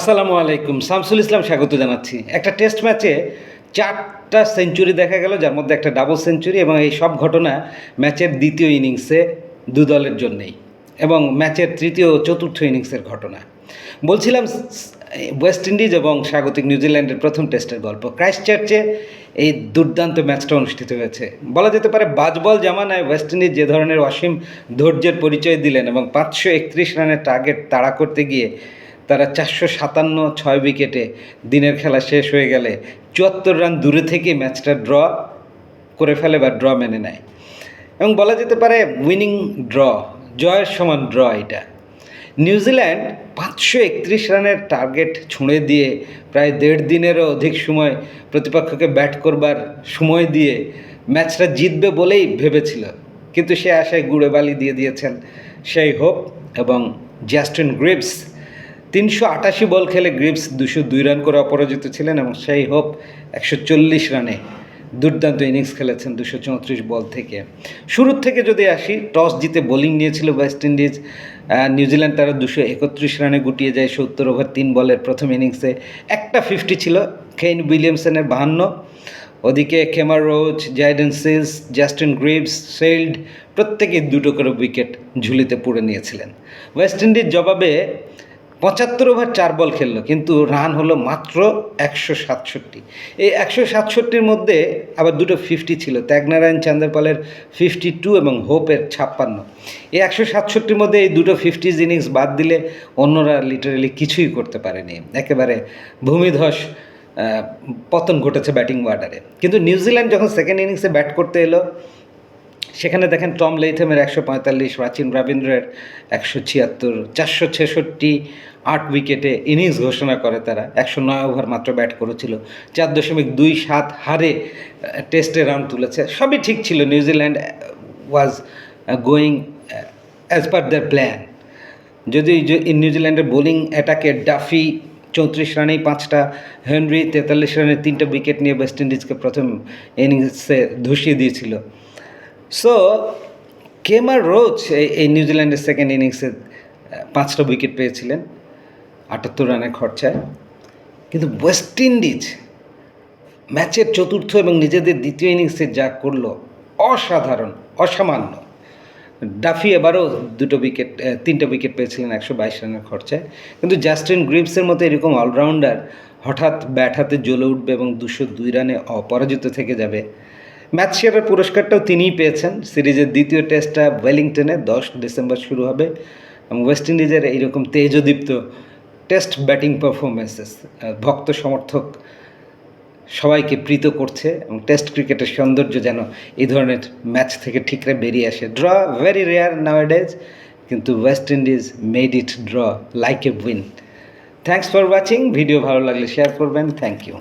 আসসালামু আলাইকুম। শামসুল ইসলাম স্বাগত জানাচ্ছি। একটা টেস্ট ম্যাচে চারটা সেঞ্চুরি দেখা গেল, যার মধ্যে একটা ডাবল সেঞ্চুরি এবং এই সব ঘটনা ম্যাচের দ্বিতীয় ইনিংসে দু দলের জন্যেই এবং ম্যাচের তৃতীয় চতুর্থ ইনিংসের ঘটনা। বলছিলাম ওয়েস্ট ইন্ডিজ এবং স্বাগতিক নিউজিল্যান্ডের প্রথম টেস্টের গল্প। ক্রাইস্ট চার্চে এই দুর্দান্ত ম্যাচটা অনুষ্ঠিত হয়েছে। বলা যেতে পারে বাজবল জামানায় ওয়েস্ট ইন্ডিজ যে ধরনের অসীম ধৈর্যের পরিচয় দিলেন এবং পাঁচশো একত্রিশ রানের টার্গেট তাড়া করতে গিয়ে তারা চারশো সাতান্ন ছয় উইকেটে দিনের খেলা শেষ হয়ে গেলে চুয়াত্তর রান দূরে থেকে ম্যাচটা ড্র করে ফেলে বা ড্র মেনে নেয়। এবং বলা যেতে পারে উইনিং ড্র, জয়ের সমান ড্র এটা। নিউজিল্যান্ড পাঁচশো একত্রিশ রানের টার্গেট ছুঁড়ে দিয়ে প্রায় দেড় দিনেরও অধিক সময় প্রতিপক্ষকে ব্যাট করবার সময় দিয়ে ম্যাচটা জিতবে বলেই ভেবেছিল। কিন্তু সে আশায় গুড়ে বালি দিয়ে দিয়েছেন সেই হোপ এবং জাস্টিন গ্রিপস তিনশো আটাশি বল খেলে গ্রিপস দুশো দুই রান করে অপরাজিত ছিলেন এবং সেই হোপ একশো চল্লিশ রানে দুর্দান্ত ইনিংস খেলেছেন দুশো চৌত্রিশ বল থেকে। শুরুর থেকে যদি আসি, টস জিতে বোলিং নিয়েছিল ওয়েস্ট ইন্ডিজ নিউজিল্যান্ড তারা দুশো একত্রিশ রানে গুটিয়ে যায় সত্তর ওভার তিন বলের প্রথম ইনিংসে। একটা ফিফটি ছিল, কেইন উইলিয়ামসনের বাহান্ন। ওদিকে Kemar Roach Jayden Seales, Justin Greaves সেল্ড প্রত্যেকেই দুটো করে উইকেট ঝুলিতে পুড়ে নিয়েছিলেন। ওয়েস্ট ইন্ডিজ জবাবে পঁচাত্তর ওভার চার বল খেললো, কিন্তু রান হলো মাত্র একশো সাতষট্টি। এই একশো সাতষট্টির মধ্যে আবার দুটো ফিফটি ছিল, ত্যাগনারায়ণ চান্দারপালের ফিফটি টু এবং হোপের ছাপ্পান্ন। এই একশো সাতষট্টির মধ্যে এই দুটো ফিফটিজ ইনিংস বাদ দিলে অন্যরা লিটারেলি কিছুই করতে পারেনি। একেবারে ভূমিধস পতন ঘটেছে ব্যাটিং ওয়ার্ডারে কিন্তু নিউজিল্যান্ড যখন সেকেন্ড ইনিংসে ব্যাট করতে এলো সেখানে দেখেন টম লেইথেমের একশো পঁয়তাল্লিশ প্রাচীন রবীন্দ্রের একশো ছিয়াত্তর, চারশো ছেষট্টি আট উইকেটে ইনিংস ঘোষণা করে তারা। একশো নয় ওভার মাত্র ব্যাট করেছিল। চার দশমিক দুই সাত হারে টেস্টে রান তুলেছে। সবই ঠিক ছিল। New Zealand was going as per the plan যদি নিউজিল্যান্ডের বোলিং অ্যাটাকে ডাফি চৌত্রিশ রানেই পাঁচটা, হেনরি তেতাল্লিশ রানে তিনটা উইকেট নিয়ে ওয়েস্ট ইন্ডিজকে প্রথম ইনিংসে ধসিয়ে দিয়েছিল। সো কেমার রোজ এই নিউজিল্যান্ডের সেকেন্ড ইনিংসে পাঁচটা উইকেট পেয়েছিলেন, আটাত্তর রানের খরচায়। কিন্তু ওয়েস্ট ইন্ডিজ ম্যাচের চতুর্থ এবং নিজেদের দ্বিতীয় ইনিংসে যা করল, অসাধারণ, অসামান্য। ডাফি এবারও দুটো উইকেট তিনটা উইকেট পেয়েছিলেন একশো বাইশ রানের খরচায়। কিন্তু জাস্টিন গ্রিপসের মতো এরকম অলরাউন্ডার হঠাৎ ব্যাট হাতে জ্বলে উঠবে এবং দুশো দুই রানে অপরাজিত থেকে যাবে ম্যাচ সেরার পুরস্কারটাও তিনিই পেয়েছেন। সিরিজের দ্বিতীয় টেস্টটা ওয়েলিংটনে দশ ডিসেম্বর শুরু হবে। এবং ওয়েস্ট ইন্ডিজের এইরকম তেজদীপ্ত টেস্ট ব্যাটিং পারফরমেন্সেস ভক্ত সমর্থক সবাইকে প্রীত করছে এবং টেস্ট ক্রিকেটের সৌন্দর্য যেন এই ধরনের ম্যাচ থেকে ঠিকরে বেরিয়ে আসে। ড্র ভেরি রেয়ার নাওয়াডেজ, কিন্তু West Indies made it draw like a win. Thanks for watching, video ভালো লাগলে শেয়ার করবেন। Thank you.